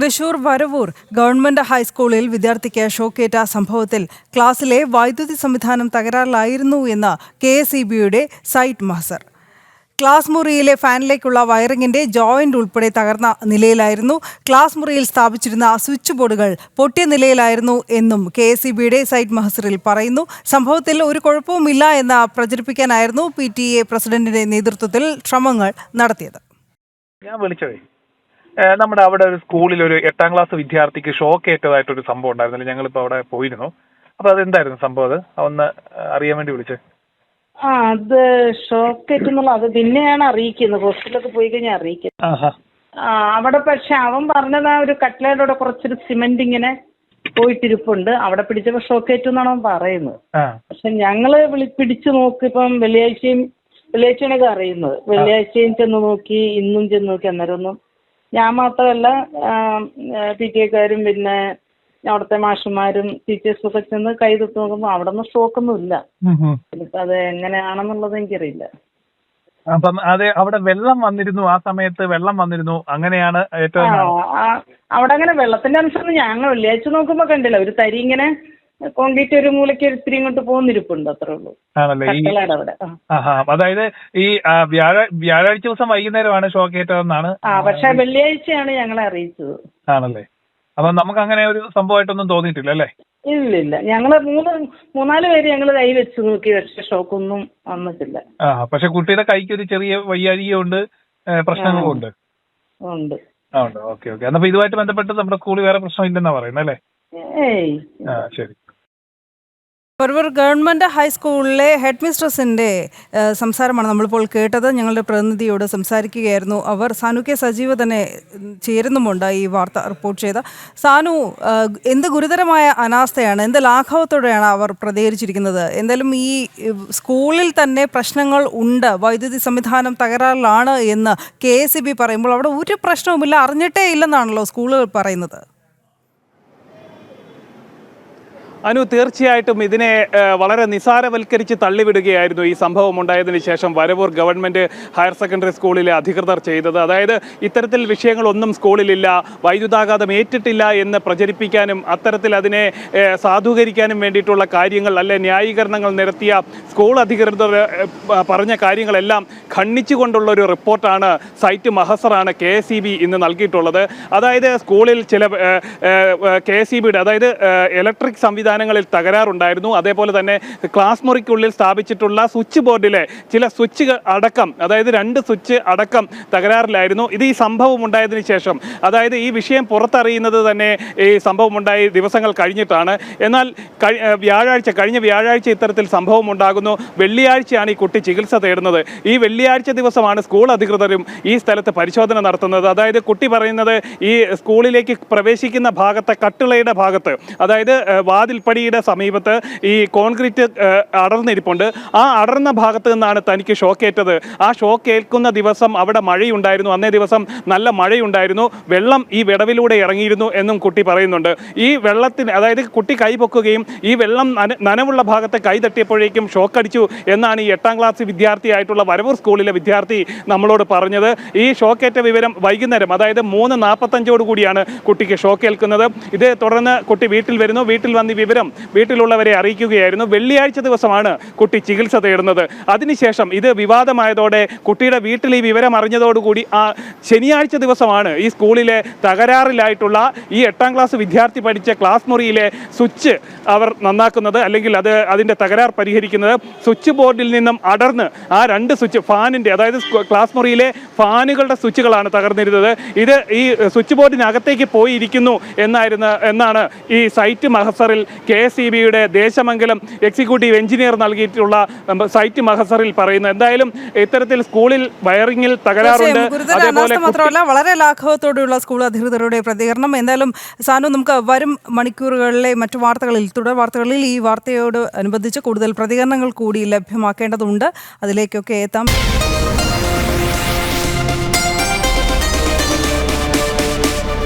Thrissur Varavoor government ഹൈസ്കൂളിൽ വിദ്യാർത്ഥിക്ക് ഷോക്കേറ്റ സംഭവത്തിൽ ക്ലാസ്സിലെ വൈദ്യുതി സംവിധാനം തകരാറിലായിരുന്നു എന്ന് കെ എസ് സൈറ്റ് മഹസർ. ക്ലാസ് മുറിയിലെ ഫാനിലേക്കുള്ള വയറിംഗിന്റെ ജോയിന്റ് ഉൾപ്പെടെ തകർന്ന നിലയിലായിരുന്നു. ക്ലാസ് മുറിയിൽ സ്ഥാപിച്ചിരുന്ന സ്വിച്ച് ബോർഡുകൾ പൊട്ടിയ നിലയിലായിരുന്നു എന്നും കെ എസ് ബിയുടെ സൈറ്റ് മഹസറിൽ പറയുന്നു. സംഭവത്തിൽ ഒരു കുഴപ്പവുമില്ല എന്ന് പ്രചരിപ്പിക്കാനായിരുന്നു പി ടി എ പ്രസിഡന്റിന്റെ നേതൃത്വത്തിൽ ശ്രമങ്ങൾ നടത്തിയത്. ഞാൻ വിളിച്ചതേ. നമ്മുടെ അവിടെ ഒരു സ്കൂളിൽ ഒരു എട്ടാം ക്ലാസ് വിദ്യാർത്ഥിക്ക് ഷോക്ക് ഏറ്റതായിട്ടൊരു സംഭവം ഉണ്ടായിരുന്നില്ല. ഞങ്ങളിപ്പോൾ അവിടെ പോയിരുന്നു. അപ്പൊ അതെന്തായിരുന്നു സംഭവം അത്? ഒന്ന് അറിയാൻ വേണ്ടി വിളിച്ചേ. ആ അത് ഷോക്ക് എന്നുള്ള അത് പിന്നെയാണ് അറിയിക്കുന്നത്. ഹോസ്പിറ്റലൊക്കെ പോയി കഴിഞ്ഞാൽ അറിയിക്കുന്നത്. ആഹാ. ആ അവിടെ പക്ഷെ അവൻ പറഞ്ഞത് ആ ഒരു കട്ട്ലേറ്റോടെ കുറച്ചൊരു സിമെന്റ് ഇങ്ങനെ പോയിട്ടിരിപ്പുണ്ട്. അവിടെ പിടിച്ചപ്പോൾ ഷോക്കേറ്റ് എന്നാണ് അവൻ പറയുന്നത്. ആ. പക്ഷെ ഞങ്ങൾ വിളി പിടിച്ചു നോക്കി ഇപ്പം വെള്ളിയാഴ്ചയും വെള്ളിയാഴ്ചയാണൊക്കെ അറിയുന്നത്. വെള്ളിയാഴ്ചയും ചെന്ന് നോക്കി ഇന്നും ചെന്ന് നോക്കി അന്നേരം ഒന്നും ഞാൻ മാത്രമല്ല പി ടി എക്കാരും പിന്നെ അവിടുത്തെ മാഷുമാരും ടീച്ചേഴ്സും ഒക്കെ ചെന്ന് കൈ തൊട്ട് നോക്കുമ്പോൾ അവിടെ ഒന്നും സ്റ്റോക്കൊന്നും ഇല്ല ഇനിയിപ്പോ അത് എങ്ങനെയാണെന്നുള്ളത് എനിക്കറിയില്ല. അപ്പം അതെ അവിടെ വെള്ളം വന്നിരുന്നു ആ സമയത്ത് വെള്ളം വന്നിരുന്നു. അങ്ങനെയാണ് ഏറ്റവും ആ, അവിടെ അങ്ങനെ വെള്ളത്തിന്റെ അംശം ഞങ്ങൾ വെള്ളിയാഴ്ച നോക്കുമ്പോ കണ്ടില്ല. ഒരു തരി ഇങ്ങനെ കോൺക്രീറ്റ് ഒരു മൂലയ്ക്ക് ഇത്തിരി ഇങ്ങോട്ട് പോകുന്നിരിപ്പുണ്ട് അത്രേ ഉള്ളൂ. കട്ടളയുടെ അവിടെ. അതായത് ഈ വ്യാഴാഴ്ച ദിവസം വൈകുന്നേരമാണ് ഷോക്ക് ഏറ്റതെന്നാണ് ആ പക്ഷെ വെള്ളിയാഴ്ചയാണ് ഞങ്ങളെ അറിയിച്ചത്. ആണല്ലേ? അപ്പൊ നമുക്ക് അങ്ങനെ ഒരു സംഭവമായിട്ടൊന്നും തോന്നിയിട്ടില്ല അല്ലേ? ഇല്ല ഇല്ല ഞങ്ങൾ മൂന്ന് മൂന്നാൽ പേര് ഞങ്ങൾ കൈ വെച്ച് നോക്കി പക്ഷെ ഷോക്കൊന്നും വന്നിട്ടില്ല. ആ പക്ഷെ കുട്ടിയുടെ കൈക്ക് ഒരു ചെറിയ വയ്യാഴികയുണ്ട് ഉണ്ട് പ്രശ്നങ്ങളും ഉണ്ട്. ഉണ്ട്. ആ ഉണ്ട്. Okay okay. എന്നപ്പോ ഇതുമായിട്ട് ബന്ധപ്പെട്ട് നമ്മുടെ സ്കൂളിൽ വേറെ പ്രശ്നം ഇല്ലെന്നാ പറയുന്നത് അല്ലേ? ആ ശരി. ഒരു ഗവൺമെന്റ് ഹൈസ്കൂളിലെ ഹെഡ് മിസ്ട്രസിന്റെ സംസാരമാണ് നമ്മളിപ്പോൾ കേട്ടത്. ഞങ്ങളുടെ പ്രതിനിധിയോട് സംസാരിക്കുകയായിരുന്നു അവർ. സാനു കെ സജീവ് തന്നെ ചേരുന്നുമുണ്ട് ഈ വാർത്ത റിപ്പോർട്ട് ചെയ്ത. സാനു എന്ത് ഗുരുതരമായ അനാസ്ഥയാണ് എന്ത് ലാഘവത്തോടെയാണ് അവർ പ്രതികരിച്ചിരിക്കുന്നത്? എന്തായാലും ഈ സ്കൂളിൽ തന്നെ പ്രശ്നങ്ങൾ ഉണ്ട്. വൈദ്യുതി സംവിധാനം തകരാറിലാണ് എന്ന് കെ പറയുമ്പോൾ അവിടെ ഒരു പ്രശ്നവുമില്ല അറിഞ്ഞിട്ടേ ഇല്ലെന്നാണല്ലോ സ്കൂളുകൾ പറയുന്നത്. അനു തീർച്ചയായിട്ടും ഇതിനെ വളരെ നിസാരവൽക്കരിച്ച് തള്ളിവിടുകയായിരുന്നു ഈ സംഭവം ഉണ്ടായതിനു ശേഷം വരവൂർ ഗവൺമെന്റ് ഹയർ സെക്കൻഡറി സ്കൂളിലെ അധികൃതർ ചെയ്തത്. അതായത് ഇത്തരത്തിൽ വിഷയങ്ങളൊന്നും സ്കൂളിലില്ല വൈദ്യുതാഘാതം ഏറ്റിട്ടില്ല എന്ന് പ്രചരിപ്പിക്കാനും അത്തരത്തിൽ അതിനെ സാധൂകരിക്കാനും വേണ്ടിയിട്ടുള്ള കാര്യങ്ങൾ അല്ലെ ന്യായീകരണങ്ങൾ നിരത്തിയ സ്കൂൾ അധികൃതർ പറഞ്ഞ കാര്യങ്ങളെല്ലാം ഖണ്ഡിച്ചുകൊണ്ടുള്ള ഒരു റിപ്പോർട്ടാണ് സൈറ്റ് മഹസറാണ് കെ എസ് ഇന്ന് നൽകിയിട്ടുള്ളത്. അതായത് സ്കൂളിൽ ചില കെ എസ് അതായത് ഇലക്ട്രിക് സംവിധാനങ്ങളിൽ തകരാറുണ്ടായിരുന്നു. അതേപോലെ തന്നെ ക്ലാസ് മുറിക്കുള്ളിൽ സ്ഥാപിച്ചിട്ടുള്ള സ്വിച്ച് ബോർഡിലെ ചില സ്വിച്ച് അടക്കം അതായത് രണ്ട് സ്വിച്ച് അടക്കം തകരാറിലായിരുന്നു. ഇത് ഈ സംഭവം ഉണ്ടായതിനു ശേഷം അതായത് ഈ വിഷയം പുറത്തറിയുന്നത് തന്നെ ഈ സംഭവം ഉണ്ടായി ദിവസങ്ങൾ കഴിഞ്ഞിട്ടാണ്. എന്നാൽ വ്യാഴാഴ്ച കഴിഞ്ഞ വ്യാഴാഴ്ച ഇത്തരത്തിൽ സംഭവം ഉണ്ടാകുന്നു. വെള്ളിയാഴ്ചയാണ് ഈ കുട്ടി ചികിത്സ തേടുന്നത്. ഈ വെള്ളിയാഴ്ച ദിവസമാണ് സ്കൂൾ അധികൃതരും ഈ സ്ഥലത്ത് പരിശോധന നടത്തുന്നത്. അതായത് കുട്ടി പറയുന്നത് ഈ സ്കൂളിലേക്ക് പ്രവേശിക്കുന്ന ഭാഗത്തെ കട്ടിളയുടെ ഭാഗത്ത് അതായത് ഏഹ് വാതിൽപ്പടിയുടെ സമീപത്ത് ഈ കോൺക്രീറ്റ് അടർന്നിരിപ്പുണ്ട്. ആ അടർന്ന ഭാഗത്ത് നിന്നാണ് തനിക്ക് ഷോക്കേറ്റത് ആ ഷോക്ക് ഏൽക്കുന്ന ദിവസം അവിടെ മഴയുണ്ടായിരുന്നു. അന്നേ ദിവസം നല്ല മഴയുണ്ടായിരുന്നു. വെള്ളം ഈ വിടവിലൂടെ ഇറങ്ങിയിരുന്നു എന്നും കുട്ടി പറയുന്നുണ്ട്. ഈ വെള്ളത്തിന് അതായത് കുട്ടി കൈ പൊക്കുകയും ഈ വെള്ളം നനവുള്ള ഭാഗത്തെ കൈ തട്ടിയപ്പോഴേക്കും ഷോക്ക് അടിച്ചു എന്നാണ് ഈ എട്ടാം ക്ലാസ് വിദ്യാർത്ഥിയായിട്ടുള്ള വരവൂർ സ്കൂളിലെ വിദ്യാർത്ഥി നമ്മളോട് പറഞ്ഞത്. ഈ ഷോക്കേറ്റ വിവരം വൈകുന്നേരം അതായത് മൂന്ന് നാൽപ്പത്തഞ്ചോട് കൂടിയാണ് കുട്ടിക്ക് ഷോക്ക് ഏൽക്കുന്നത്. ഇത് തുടർന്ന് കുട്ടി വീട്ടിൽ വരുന്നു. വീട്ടിൽ വന്ന് വിവരം വീട്ടിലുള്ളവരെ അറിയിക്കുകയായിരുന്നു. വെള്ളിയാഴ്ച ദിവസമാണ് കുട്ടി ചികിത്സ തേടുന്നത്. അതിനുശേഷം ഇത് വിവാദമായതോടെ കുട്ടിയുടെ വീട്ടിൽ ഈ വിവരം അറിഞ്ഞതോടുകൂടി ആ ശനിയാഴ്ച ദിവസമാണ് ഈ സ്കൂളിലെ തകരാറിലായിട്ടുള്ള ഈ എട്ടാം ക്ലാസ് വിദ്യാർത്ഥി പഠിച്ച ക്ലാസ് മുറിയിലെ സ്വിച്ച് അവർ നന്നാക്കുന്നത് അല്ലെങ്കിൽ അത് അതിന്റെ തകരാർ പരിഹരിക്കുന്നത്. സ്വിച്ച് ബോർഡിൽ നിന്നും അടർന്ന് ആ രണ്ട് സ്വിച്ച് ഫാനിന്റെ അതായത് ക്ലാസ് മുറിയിലെ ഫാനുകളുടെ സ്വിച്ചുകളാണ് തകർന്നിരുന്നത്. ഇത് ഈ സ്വിച്ച് ബോർഡിനകത്തേക്ക് പോയിരിക്കുന്നു എന്നായിരുന്നു എന്നാണ് ഈ സൈറ്റ് മഹസറിൽ കെ എസ് ഇ ബിയുടെ ദേശമംഗലം എക്സിക്യൂട്ടീവ് എഞ്ചിനീയർ നൽകിയിട്ടുള്ള സൈറ്റ് മഹസറിൽ പറയുന്നു. എന്തായാലും ഇത്തരത്തിൽ സ്കൂളിൽ വയറിംഗിൽ തകരാറുണ്ട്. അതേപോലെ മാത്രമല്ല വളരെ ലാഘവത്തോടെയുള്ള സ്കൂൾ അധികൃതരുടെ പ്രതികരണം. എന്തായാലും സാനു നമുക്ക് വരും മണിക്കൂറുകളിലെ മറ്റു വാർത്തകളിൽ തുടർ വാർത്തകളിൽ ഈ വാർത്തയോട് അനുബന്ധിച്ച് കൂടുതൽ പ്രതികരണങ്ങൾ കൂടി ലഭ്യമാക്കേണ്ടതുണ്ട്. അതിലേക്കൊക്കെ എത്താം.